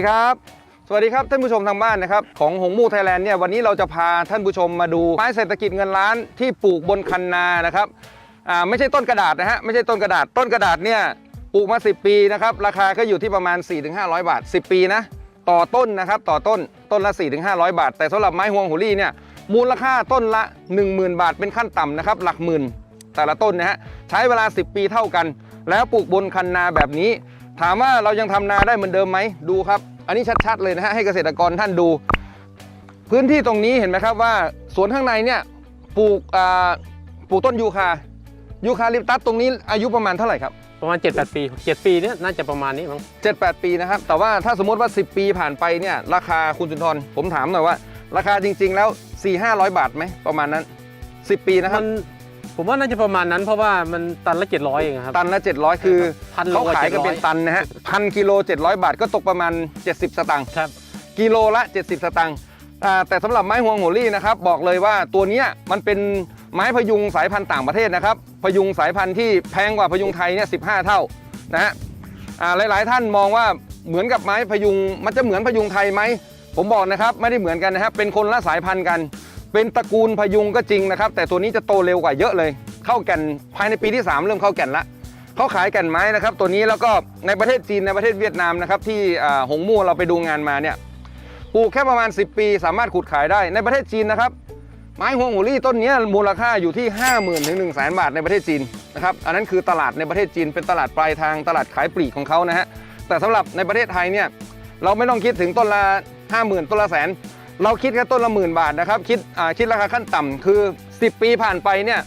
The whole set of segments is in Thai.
ดีครับ สวัสดีครับท่านผู้ชมทางบ้านนะครับของหงมูไทยแลนด์เนี่ยวันนี้เราจะพาท่านผู้ชมมาดูไม้เศรษฐกิจเงินล้านที่ปลูกบนคันนานะครับอ่าไม่ใช่ต้นกระดาษนะฮะไม่ใช่ต้นกระดาษต้นกระดาษเนี่ยปลูกมา 10 ปีนะครับราคาก็อยู่ที่ประมาณ 4-500 บาท 10 ปีนะต่อต้นนะครับต่อต้นต้นละ 4-500 บาท แต่สำหรับไม้ฮวงหัวลี่เนี่ยมูลค่าต้นละ 10,000 บาทเป็นขั้นต่ำนะครับหลักหมื่นแต่ละต้นนะฮะใช้เวลา 10 ปีเท่ากัน แล้วปลูกบนคันนาแบบนี้ ถามว่าเรายังทำนาได้เหมือนเดิมไหมดูครับ อันนี้ชัดๆเลยนะฮะให้เกษตรกรท่านดู พื้นที่ตรงนี้เห็นไหมครับว่าสวนข้างในเนี่ยปลูกอ่าปลูกต้นยูคายูคาลิปตัสตรงนี้อายุประมาณเท่าไหร่ครับประมาณ 7-8 ปี 7 ปีเนี่ยน่าจะประมาณนี้มั้ง7-8 ปีนะครับ แต่ว่าถ้าสมมติว่า 10 ปีผ่านไปเนี่ยราคาคุณสุนทรผมถามหน่อยว่า ราคาจริง ๆ แล้ว 4-500 บาทไหมประมาณนั้น 10 ปีนะครับมัน ผมว่าน่าจะประมาณนั้นเพราะว่ามันตันละ 700 เองครับ ตันละ 700 คือพันโลเขาขายกัน700เป็นตันนะฮะพันกิโล 700 บาทก็ตกประมาณ 70 สตางค์ครับ กิโลละ 70 สตางค์อ่าแต่สำหรับไม้ฮวงโหรี่นะครับบอกเลยว่าตัวเนี้ยมันเป็นไม้พยุงสายพันธุ์ต่างประเทศนะครับพยุงสายพันธุ์ที่แพงกว่าพยุงไทยเนี่ย15เท่านะฮะอ่าหลาย ๆ ท่านมองว่าเหมือนกับไม้พยุงมันจะเหมือนพยุงไทยไหมผมบอกนะครับไม่ได้เหมือนกันนะครับเป็นคนละสายพันธุ์กัน เป็นตระกูลพยุงก็จริงนะครับ แต่ตัวนี้จะโตเร็วกว่าเยอะเลย เข้าแก่นภายในปีที่ 3 เริ่มเข้าแก่นละเขาขายแก่นไม้นะครับ ตัวนี้แล้วก็ในประเทศจีนในประเทศเวียดนามนะครับที่หงมู่เราไปดูงานมาเนี่ยปลูกแค่ประมาณ 10 ปี สามารถขุดขายได้ในประเทศจีนนะครับ ไม้ฮวงหูรี่ต้นนี้มูลค่าอยู่ที่ 50,000ถึง1 0 0 0 0แบาทในประเทศจีนนะครับอันนั้นคือตลาดในประเทศจีนเป็นตลาดปลายทางตลาดขายปลีกของเขานะฮะแต่สำหรับในประเทศไทยเนี่ยเราไม่ต้องคิดถึงต้นละ 50,000 ต้นละแสน เราคิดแค่ต้นละหมื่นบาทนะครับ คิดคิดราคาขั้นต่ำคือ 10 ปีผ่านไปเนี่ย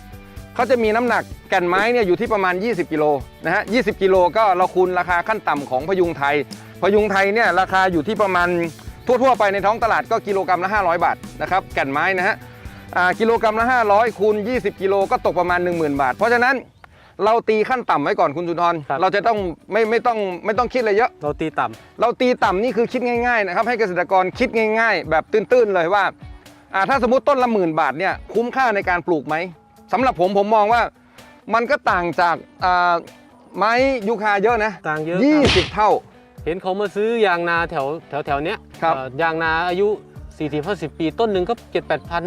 เขาจะมีน้ำหนักแก่นไม้เนี่ยอยู่ที่ประมาณ 20 กิโลนะฮะ20กิโลก็เราคูณราคาขั้นต่ำของพยุงไทย พยุงไทยเนี่ยราคาอยู่ที่ประมาณทั่วๆไปในท้องตลาดก็กิโลกรัมละ 500 บาทนะครับแก่นไม้นะฮะกิโลกรัมละ 500คูณ20 กิโลก็ตกประมาณ 10,000 บาท เพราะฉะนั้น เราตีขั้นต่ำไว้ก่อนคุณสุนทรครับ เราจะต้องไม่ไม่ต้องไม่ต้องคิดอะไรเยอะ เราตีต่ำ เราตีต่ำนี่คือคิดง่ายๆนะครับให้เกษตรกรคิดง่าย ๆ แบบตื้นๆเลยว่าอ่าถ้าสมมติต้นละหมื่นบาทเนี่ยคุ้มค่าในการปลูกไหมสำหรับผมผมมองว่ามันก็ต่างจากอ่าไม้ยูคาเยอะนะต่างเยอะยี่ครับสิบเท่า เห็นเขามาซื้อยางนาแถวแถวแถวเนี้ยครับ เอ่อยางนาอายุ 40 50 ปีต้นหนึ่งก็ 7 8พัน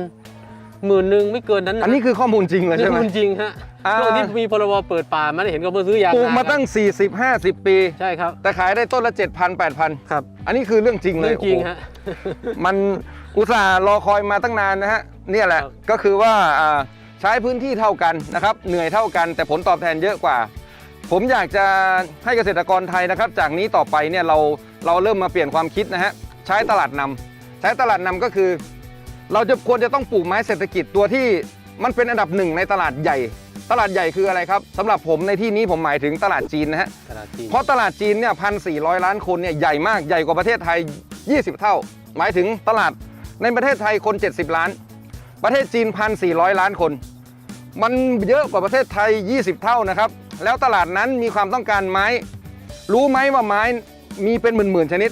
หมื่นหนึ่งไม่เกินนั้นะอันนี้คือข้อมูลจริงเลยนี่ใช่ไหมมันจริงฮะอ่าช่วงที่มีพรบเปิดป่ามาได้เห็นเขามาซื้อยางปลูกนามาตั้ง 40 50 ปีใช่ครับแต่ขายได้ต้นละ 7,000 8,000ครับอันนี้คือเรื่องจริงเลยเรื่องจริงโอ้โหฮะมันอุตส่าห์รอคอยมาตั้งนานนะฮะเนี่ยแหละครับก็คือว่าอ่าใช้พื้นที่เท่ากันนะครับเหนื่อยเท่ากัน แต่ผลตอบแทนเยอะกว่า ผมอยากจะให้เกษตรกรไทยนะครับ จากนี้ต่อไปเนี่ยเราเราเริ่มมาเปลี่ยนความคิดนะฮะใช้ตลาดนำใช้ตลาดนำก็คือ เราจะควรจะต้องปลูกไม้เศรษฐกิจตัวที่มันเป็นอันดับหนึ่งในตลาดใหญ่ ตลาดใหญ่คืออะไรครับสำหรับผมในที่นี้ผมหมายถึงตลาดจีนนะฮะตลาดจีนเพราะตลาดจีนเนี่ยพันสี่ล้านคนเนี่ยใหญ่มากใหญ่กว่าประเทศไทย 20 เท่า หมายถึงตลาดในประเทศไทยคน 70 ล้าน ประเทศจีนพันสี่ล้านคน มันเยอะกว่าประเทศไทย 20 เท่านะครับแล้วตลาดนั้นมีความต้องการไม้ รู้ไหมว่าไม้มีเป็นหมื่นๆชนิด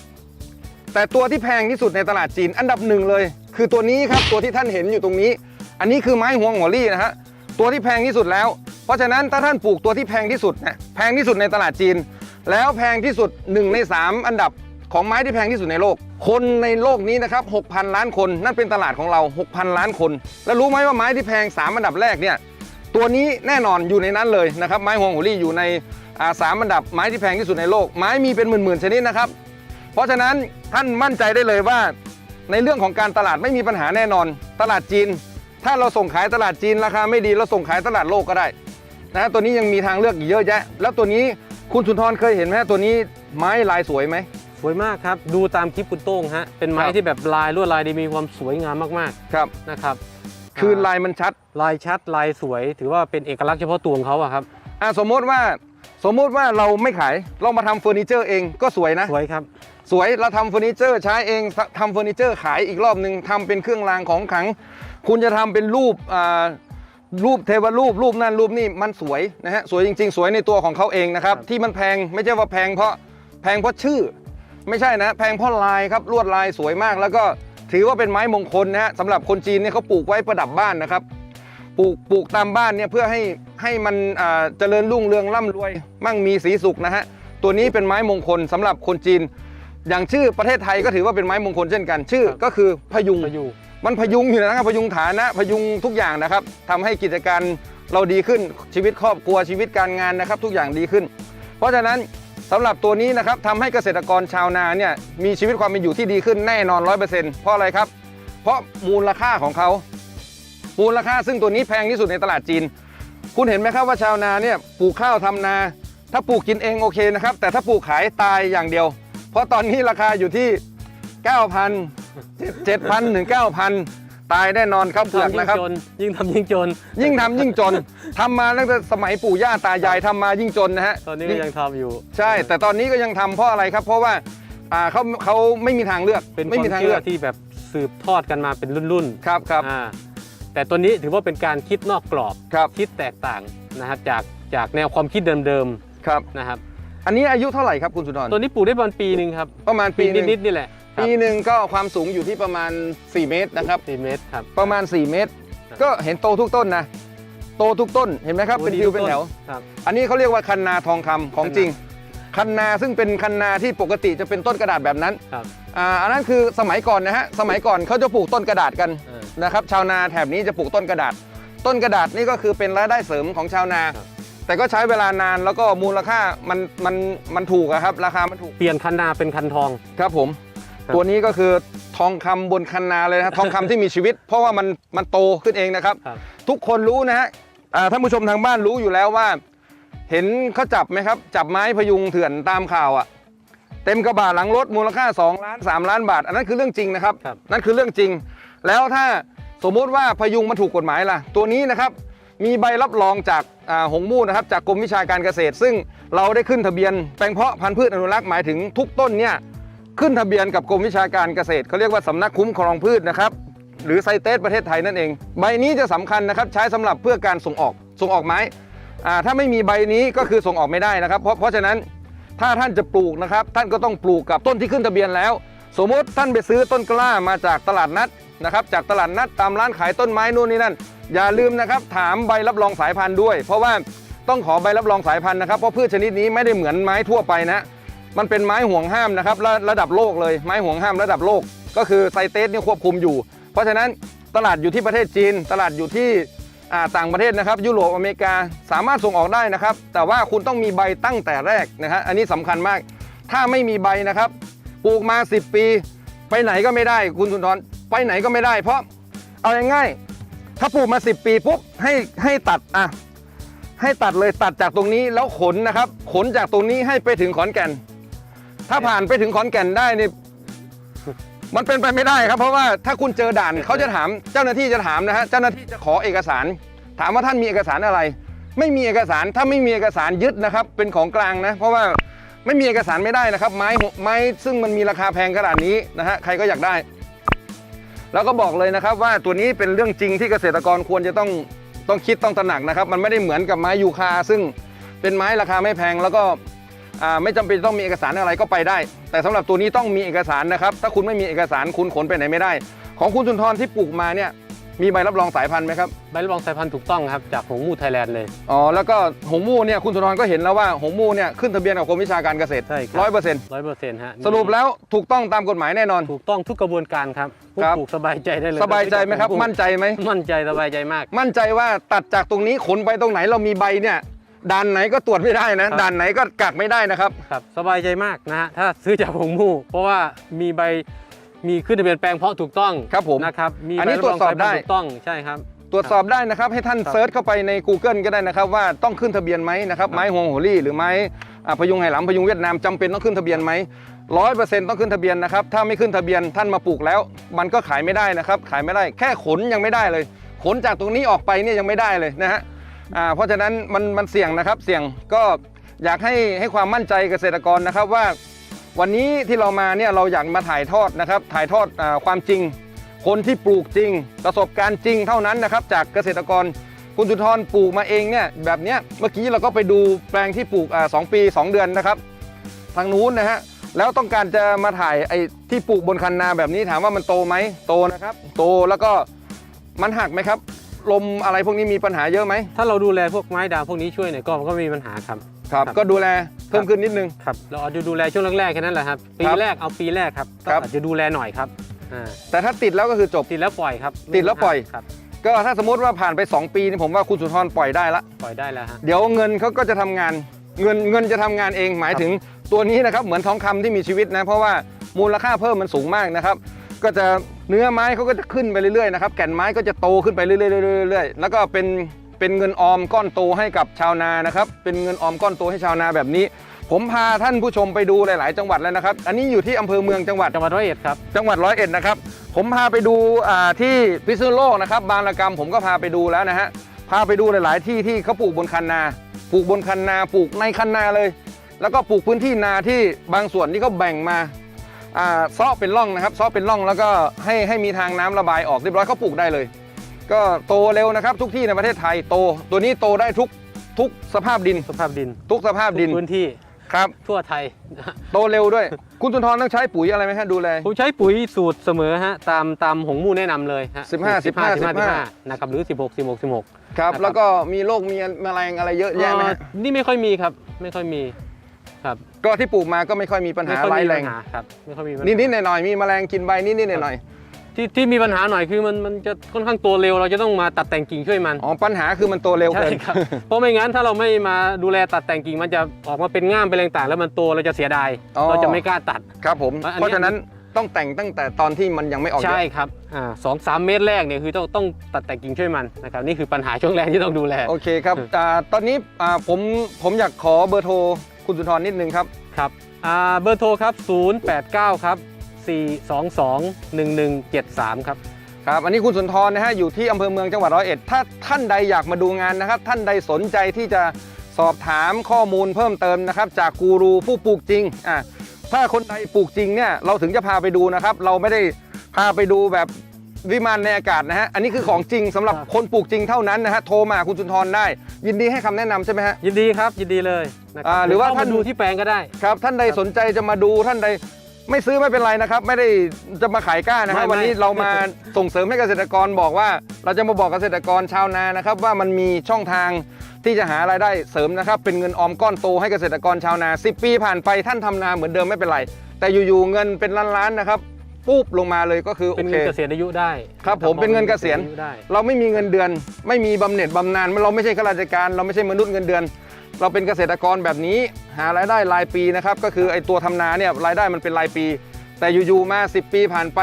แต่ตัวที่แพงที่สุดในตลาดจีนอันดับหนึ่งเลย คือตัวนี้ครับตัวที่ท่านเห็นอยู่ตรงนี้ อันนี้คือไม้หวงหัวลี่นะฮะตัวที่แพงที่สุดแล้ว เพราะฉะนั้นถ้าท่านปลูกตัวที่แพงที่สุดนะแพงที่สุดในตลาดจีน แล้วแพงที่สุด 1 ใน 3 อันดับของไม้ที่แพงที่สุดในโลก คนในโลกนี้นะครับ6,000 ล้านคนนั่นเป็นตลาดของเรา 6,000 ล้านคน แล้วรู้ไหมว่าไม้ที่แพง 3 อันดับแรกเนี่ยตัวนี้แน่นอนอยู่ในนั้นเลยนะครับไม้หวงหัวลี่อยู่ในสามอันดับไม้ที่แพงที่สุดในโลก ไม้มีเป็นหมื่นๆชนิดนะครับ เพราะฉะนั้นท่านมั่นใจได้เลยว่า ในเรื่องของการตลาดไม่มีปัญหาแน่นอน ตลาดจีน ถ้าเราส่งขายตลาดจีนราคาไม่ดีเราส่งขายตลาดโลกก็ได้นะฮะตัวนี้ยังมีทางเลือกอีกเยอะแยะ แล้วตัวนี้คุณสุนทรเคยเห็นไหมฮะตัวนี้ไม้ลายสวยไหม สวยมากครับ ดูตามคลิปคุณโต้งฮะ เป็นไม้ครับ ที่แบบลายลวดลายดีมีความสวยงามมากครับ ๆนะครับคือลายมันชัด ลายชัดลายสวย ถือว่าเป็นเอกลักษณ์เฉพาะตัวของเขาอะครับ อะสมมติว่า สมมติว่าเราไม่ขายเรามาทำเฟอร์นิเจอร์เองก็สวยนะ สวยครับ สวยเราทำเฟอร์นิเจอร์ใช้เองทำเฟอร์นิเจอร์ขายอีกรอบหนึ่งทำเป็นเครื่องรางของขลัง คุณจะทำเป็นรูปอ่ารูปเทวรูปรูปนั่นรูปนี่มันสวยนะฮะสวยจริง ๆ สวยในตัวของเขาเองนะครับครับที่มันแพงไม่ใช่ว่าแพงเพราะแพงเพราะชื่อ ไม่ใช่นะ แพงเพราะลายครับลวดลายสวยมาก แล้วก็ถือว่าเป็นไม้มงคลนะฮะสำหรับคนจีนเนี่ยเขาปลูกไว้ประดับบ้านนะครับ ปลูกปลูกตามบ้านเนี่ยเพื่อให้ให้มันอ่าเจริญรุ่งเรืองร่ำรวย มั่งมีสีสุขนะฮะตัวนี้เป็นไม้มงคลสำหรับคนจีน อย่างชื่อประเทศไทยก็ถือว่าเป็นไม้มงคลเช่นกัน ชื่อครับก็คือพยุงพยุงมันพยุงอยู่นะครับพยุงฐานะพยุงทุกอย่างนะครับทำให้กิจการเราดีขึ้นชีวิตครอบครัวชีวิตการงานนะครับ ทุกอย่างดีขึ้น เพราะฉะนั้นสำหรับตัวนี้นะครับทำให้เกษตรกรชาวนาเนี่ยมีชีวิตความเป็นอยู่ที่ดีขึ้นแน่นอน100%เพราะอะไรครับ เพราะมูลค่าของเขา มูลค่าซึ่งตัวนี้แพงที่สุดในตลาดจีน คุณเห็นไหมครับว่าชาวนาเนี่ยปลูกข้าวทำนา ถ้าปลูกกินเองโอเคนะครับ แต่ถ้าปลูกขายตายอย่างเดียว เพราะตอนนี้ราคาอยู่ที่ 9,000 7,000ถึง9,000 ตายแน่นอนครับเปลือกทำยิ่นะงครับจนยิ่งทำยิ่งจน ยิ่งทำยิ่งจนทำมาตั้งแต่สมัยปู่ย่าตายายทำมายิ่งจนนะฮะตอนนี้ก็ยังทำอยู่ ใช่ แต่ตอนนี้ก็ยังทำเพราะอะไรครับเพราะว่าอ่าเขาเขาไม่มีทางเลือกเป็นคไม่วามมีทางเชื่เลืออกที่แบบสืบทอดกันมาเป็นรุ่นครับครับๆอ่า แต่ตัวนี้ถือว่าเป็นการคิดนอกกรอบครับคิดแตกต่างนะครับจากจากแนวความคิดเดิมครับ ๆนะครับ อันนี้อายุเท่าไหร่ครับคุณสุนทรตัวนี้ปลูกได้ประมาณปีหนึ่งครับประมาณปีหนึ่งนิดๆนี่แหละครับปีหนึ่งก็ความสูงอยู่ที่ประมาณ 4 เมตรนะครับ สี่เมตรครับ ประมาณ 4 เมตร ครับ ก็เห็นโตทุกต้นนะ โตทุกต้นเห็นไหมครับ เป็นฟิวเป็นแถว ครับ อันนี้เขาเรียกว่าคันนาทองคำของจริง คันนาซึ่งเป็นคันนาที่ปกติจะเป็นต้นกระดาษแบบนั้นครับ อ่าอันนั้นคือสมัยก่อนนะฮะ สมัยก่อนเขาจะปลูกต้นกระดาษกันเออ นะครับชาวนาแถบนี้จะปลูกต้นกระดาษ ต้นกระดาษนี่ก็คือเป็นรายได้เสริมของชาวนาครับแต่ก็ใช้เวลานานแล้วก็มูลค่ามันมันมันถูกอะครับราคามันถูกเปลี่ยนคันนาเป็นคันทองครับผมครับตัวนี้ก็คือทองคำบนคันนาเลยนะครับทองคำที่มีชีวิต เพราะว่ามันมันโตขึ้นเองนะครับครับทุกคนรู้นะฮะอ่าท่านผู้ชมทางบ้านรู้อยู่แล้วว่า เห็นเขาจับไหมครับ จับไม้พยุงเถื่อนตามข่าวอะ่ะเต็มกระบะหลังรถมูลค่า2ล้าน3ล้านบาท อันนั้นคือเรื่องจริงนะครับครับนั่นคือเรื่องจริง แล้วถ้าสมมุติว่าพยุงมันถูกกฎหมายล่ะ ตัวนี้นะครับมีใบรับรองจากหงมู่นะครับจากกรมวิชาการเกษตร ซึ่งเราได้ขึ้นทะเบียนแปลงเพาะพันธุ์พืชอนุรักษ์หมายถึงทุกต้นเนี่ยขึ้นทะเบียนกับกรมวิชาการเกษตรเขาเรียกว่าสำนักคุ้มครองพืชนะครับหรือไซเตสประเทศไทยนั่นเอง ใบนี้จะสำคัญนะครับใช้สำหรับเพื่อการส่งออกส่งออกไม้ถ้าไม่มีใบนี้ก็คือส่งออกไม่ได้นะครับ เพราะเพราะฉะนั้นถ้าท่านจะปลูกนะครับท่านก็ต้องปลูกกับต้นที่ขึ้นทะเบียนแล้ว สมมติท่านไปซื้อต้นกล้ามาจากตลาดนัด นะครับ จากตลาดนัดตามร้านขายต้นไม้นู่นนี่นั่น อย่าลืมนะครับ ถามใบรับรองสายพันธุ์ด้วย เพราะว่าต้องขอใบรับรองสายพันธุ์นะครับ เพราะพืชชนิดนี้ไม่ได้เหมือนไม้ทั่วไปนะ มันเป็นไม้ห่วงห้ามนะครับระระดับโลกเลย ไม้ห่วงห้ามระดับโลก ก็คือไซเตสนี่ควบคุมอยู่ เพราะฉะนั้นตลาดอยู่ที่ประเทศจีน ตลาดอยู่ที่ต่างประเทศนะครับ ยุโรปอเมริกาสามารถส่งออกได้นะครับ แต่ว่าคุณต้องมีใบตั้งแต่แรกนะฮะอันนี้สำคัญมาก ถ้าไม่มีใบนะครับ ปลูกมา 10 ปี ไปไหนก็ไม่ได้ คุณสุนทร ไปไหนก็ไม่ได้ เพราะเอาง่ายๆถ้าปลูกมา 10 ปีปุ๊บให้ให้ตัดอะให้ตัดเลยตัดจากตรงนี้แล้วขนนะครับ ขนจากตรงนี้ให้ไปถึงขอนแก่น ถ้าผ่านไปถึงขอนแก่นได้นี่มันเป็นไปไม่ได้ครับ เพราะว่าถ้าคุณเจอด่านเขาจะถามเจ้าหน้าที่จะถามนะฮะเจ้าหน้าที่จะขอเอกสาร ถามว่าท่านมีเอกสารอะไร ไม่มีเอกสารถ้าไม่มีเอกสารยึดนะครับ เป็นของกลางนะ เพราะว่าไม่มีเอกสารไม่ได้นะครับ ไม้หัวไม้ซึ่งมันมีราคาแพงขนาดนี้นะฮะใครก็อยากได้ แล้วก็บอกเลยนะครับว่าตัวนี้เป็นเรื่องจริงที่เกษตรกรควรจะต้องต้องคิดต้องตระหนักนะครับ มันไม่ได้เหมือนกับไม้ยูคา ซึ่งเป็นไม้ราคาไม่แพงแล้วก็ไม่จำเป็นต้องมีเอกสารอะไรก็ไปได้ แต่สำหรับตัวนี้ต้องมีเอกสารนะครับ ถ้าคุณไม่มีเอกสารคุณขนไปไหนไม่ได้ ของคุณสุนทรที่ปลูกมาเนี่ย มีใบรับรองสายพันธุ์ไหมครับ ใบรับรองสายพันธุ์ถูกต้องครับ จากหงมูไทยแลนด์เลย อ๋อ แล้วก็หงมู่เนี่ยคุณสุนทรก็เห็นแล้วว่าหงมู่เนี่ยขึ้นทะเบียนกับกรมวิชาการเกษตรใช่ครับร้อยเปอร์เซ็นต์ร้อยเปอร์เซ็นต์ฮะสรุปแล้วถูกต้องตามกฎหมายแน่นอน ถูกต้องทุกกระบวนการครับผู้ครับปลูกสบายใจได้เลย สบายใจไหมครับผู้ปลูกมั่นใจไหมมั่นใจสบายใจมาก มั่นใจว่าตัดจากตรงนี้ขนไปตรงไหนเรามีใบเนี่ยด่านไหนก็ตรวจไม่ได้นะครับด่านไหนก็กักไม่ได้นะครับครับ สบายใจมากนะฮะถ้าซื้อจากหงมูเพราะว่ามีใบ มีขึ้นทะเบียนแปลงเพาะถูกต้องครับผมนะครับมีอันนี้ใตรวจสอบได้ถูกต้องใช่ครับ ตรวจสอบได้นะครับให้ท่านครับเซิร์ชเข้าไปใน Google ก็ได้นะครับ ว่าต้องขึ้นทะเบียนไหมนะครับครับไม้ฮวงโหรี่หรือไม้อ่าพยุงไหหลำพยุงเวียดนามจำเป็นต้องขึ้นทะเบียนไหมร้อยเปอร์เซ็นต์ต้องขึ้นทะเบียนนะครับถ้าไม่ขึ้นทะเบียนท่านมาปลูกแล้ว มันก็ขายไม่ได้นะครับ ขายไม่ได้แค่ขนยังไม่ได้เลย ขนจากตรงนี้ออกไปเนี่ยยังไม่ได้เลยนะฮะอ่าเพราะฉะนั้นมันมันเสี่ยงนะครับเสี่ยงก็อยากให้ให้ความมั่นใจเกษตรกรนะครับว่า วันนี้ที่เรามาเนี่ยเราอยากมาถ่ายทอดนะครับ ถ่ายทอดอความจริง คนที่ปลูกจริง ประสบการณ์จริงเท่านั้นนะครับ จากเกษตรกรคุณสุนทรปลูกมาเองเนี่ยแบบเนี้ยเมื่อกี้เราก็ไปดูแปลงที่ปลูกอ่าสองปี 2 เดือนนะครับ ทางนู้นนะฮะแล้วต้องการจะมาถ่ายไอ้ที่ปลูกบนคันนาแบบนี้ถามว่ามันโตไหมโตนะครับ โตแล้วก็มันหักไหมครับ ลมอะไรพวกนี้มีปัญหาเยอะไหมถ้าเราดูแลพวกไม้ด่างพวกนี้ช่วยหน่อยก็ก็ไม่มีปัญหาครับ ครับครับก็ดูแลพิ่มขึ้นนิดนึง ครับเราอาจจะดูแลช่วงแรกๆแค่นั้นแหละครับปีครับแรกเอาปีแรกครับครับอาจจะดูแลหน่อยครับอ่าแต่ถ้าติดแล้วก็คือจบติดแล้วปล่อยครับติดแล้วปล่อย ครับก็ถ้าสมมติว่าผ่านไป 2 ปีนี่ผมว่าคุณสุนทรปล่อยได้ละ ปล่อยได้แล้วฮะ เดี๋ยวเงินเขาก็จะทำงานเงินเงินจะทำงานเองหมายถึงตัวนี้นะครับเหมือนทองคำที่มีชีวิตนะ เพราะว่ามูลค่าเพิ่มมันสูงมากนะครับ ก็จะ เนื้อไม้เขาก็จะขึ้นไปเรื่อยๆนะครับแก่นไม้ก็จะโตขึ้นไปเรื่อยๆเรื่อยๆแล้วก็เป็นเป็นเงินออมก้อนโตให้กับชาวนานะครับ เป็นเงินออมก้อนโตให้ชาวนาแบบนี้ ผมพาท่านผู้ชมไปดูหลาย ๆ จังหวัดแล้วนะครับ อันนี้อยู่ที่อำเภอเมืองจังหวัดจังหวัดร้อยเอ็ดครับจังหวัดร้อยเอ็ดนะครับผมพาไปดูอ่าที่พิษณุโลกนะครับ บางระกรรมผมก็พาไปดูแล้วนะฮะพาไปดูหลาย ๆ ที่ที่เขาปลูกบนคันนาปลูกบนคันนาปลูกในคันนาเลย แล้วก็ปลูกพื้นที่นาที่บางส่วนที่เขาแบ่งมาอ่าเซาะเป็นร่องนะครับเซาะเป็นร่องแล้วก็ให้ให้มีทางน้ำระบายออกเรียบร้อยเขาปลูกได้เลย ก็โตเร็วนะครับ ทุกที่ในประเทศไทยโต ตัวนี้โตได้ทุกทุกสภาพดิน สภาพดิน ทุกสภาพดินทุกพื้นที่ครับทั่วไทย โตเร็วด้วย คุณสุนทรต้องใช้ปุ๋ยอะไรไหมฮะดูแลผมใช้ปุ๋ยสูตรเสมอฮะตามตามหงมู่แนะนำเลยฮะ15 15 15 15 15นะครับหรือ16 16 16ครับนะครับ แล้วก็มีโรคมีแมลงอะไรเยอะแยะไหมฮะเอ่อนี่ไม่ค่อยมีครับ ไม่ค่อยมีครับ ก็ที่ปลูกมาก็ไม่ค่อยมีปัญหาไม่ค่อยร้ายมีแรปังญหาครับไม่ค่อยมีปัญหานิดๆหน่อยๆมีแมลงกินใบนิดๆหน่อยที่ที่มีปัญหาหน่อยคือมันมันจะค่อนข้างตัวเร็วเราจะต้องมาตัดแต่งกิ่งช่วยมันๆอ๋อปัญหาคือมันโตเร็วใช่เกินครับเพราะไม่งั้นถ้าเราไม่มาดูแลตัดแต่งกิ่งมันจะออกมาเป็นง่ามเป็นอะไรต่างๆแล้วมันโตเราจะเสียดายอ๋อเราจะไม่กล้าตัด ครับผมอันนี้ เพราะฉะนั้นต้องแต่งตั้งแต่ตอนที่มันยังไม่ออกเยใช่อะครับอ่าสองสามเมตรแรกเนี่ยคือต้องต้องตัดแต่งกิ่งช่วยมันนะครับนี่คือปัญหาช่วงแรกที่ต้องดูแล โอเคครับอ่าตอนนี้อ่าผมผมอยากขอเบอร์โทร คุณสุนทรนิดนึงครับครับอ่าเบอร์โทรครับ 089 ครับ 422 1173 ครับครับอันนี้คุณสุนทรนะฮะอยู่ที่อำเภอเมืองจังหวัดร้อยเอ็ดถ้าท่านใดอยากมาดูงานนะครับ ท่านใดสนใจที่จะสอบถามข้อมูลเพิ่มเติมนะครับ จากกูรูผู้ปลูกจริงอะถ้าคนใดปลูกจริงเนี่ยเราถึงจะพาไปดูนะครับ เราไม่ได้พาไปดูแบบ วิมานในอากาศนะฮะ อันนี้คือของจริงสำหรับครับคนปลูกจริงเท่านั้นนะฮะ โทรมาหาคุณสุนทรได้ ยินดีให้คำแนะนำใช่ไหมฮะ ยินดีครับยินดีเลยนะคอ่ารับหรือว่าเข้ท่าน มดูที่แปลงก็ได้ ครับ ท่านใดสนใจจะมาดูท่านใดไม่ซื้อไม่เป็นไรนะครับ ไม่ได้จะมาขายกล้านะฮะไม่ไม่ วันนี้เรามาส่งเสริมให้เกษตรกรบอกว่า เราจะมาบอกเกษตรกรชาวนานะครับว่ามันมีช่องทางที่จะหารายได้เสริมนะครับ เป็นเงินออมก้อนโตให้เกษตรกรชาวนา 10 ปีผ่านไปท่านทำนาเหมือนเดิมไม่เป็นไร แต่อยู่ๆเงินเป็นล้านๆนะครับ ปุ๊บลงมาเลยก็คือโอเป็นเคเงินเกษียณอายุได้ครับผมเป็นเงินเกษียณอายุได้เราไม่มีเงินเดือน ไม่มีบำเหน็จบำนาญเราไม่ใช่ข้าราชการ เราไม่ใช่มนุษย์เงินเดือน เราเป็นเกษตรกรแบบนี้ หารายได้รายปีนะครับก็คือไอ้ตัวทำนาเนี่ยรายได้มันเป็นรายปี แต่อยู่ๆมา 10 ปีผ่านไป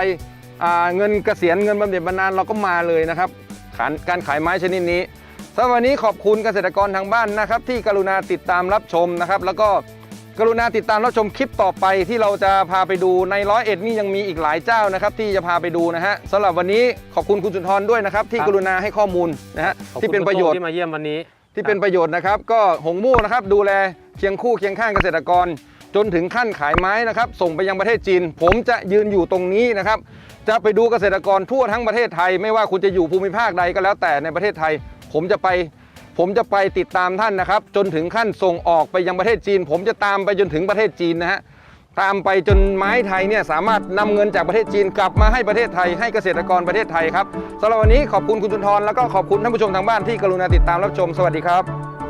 อ่าเงินเกษียณเงินบำเหน็จบำนาญเราก็มาเลยนะครับขานการขายไม้ชนิดนี้สำหรับวันนี้ขอบคุณเกษตรกรทางบ้านนะครับที่กรุณาติดตามรับชมนะครับ แล้วก็ กรุณาติดตามรับชมคลิปต่อไปที่เราจะพาไปดูในร้อยเอ็ดนี่ยังมีอีกหลายเจ้านะครับ ที่จะพาไปดูนะฮะสำหรับวันนี้ขอบคุณคุณสุนทรด้วยนะครับ ที่ครับกรุณาให้ข้อมูลนะฮะขอบคุณที่เป็นประโยชน์ที่มาเยี่ยมวันนี้ ที่เป็นประโยชน์นะครับ ก็หงมู่นะครับดูแลเคียงคู่เคียงข้างเกษตรกร จนถึงขั้นขายไม้นะครับ ส่งไปยังประเทศจีน ผมจะยืนอยู่ตรงนี้นะครับ จะไปดูเกษตรกรทั่วทั้งประเทศไทย ไม่ว่าคุณจะอยู่ภูมิภาคใดก็แล้วแต่ในประเทศไทย ผมจะไป ผมจะไปติดตามท่านนะครับ จนถึงขั้นส่งออกไปยังประเทศจีน ผมจะตามไปจนถึงประเทศจีนนะฮะตามไปจนไม้ไทยเนี่ยสามารถนำเงินจากประเทศจีนกลับมาให้ประเทศไทยให้เกษตรกรประเทศไทยครับสำหรับวันนี้ขอบคุณคุณจุนทรแล้วก็ขอบคุณท่านผู้ชมทางบ้านที่กรุณาติดตามรับชมสวัสดีครับ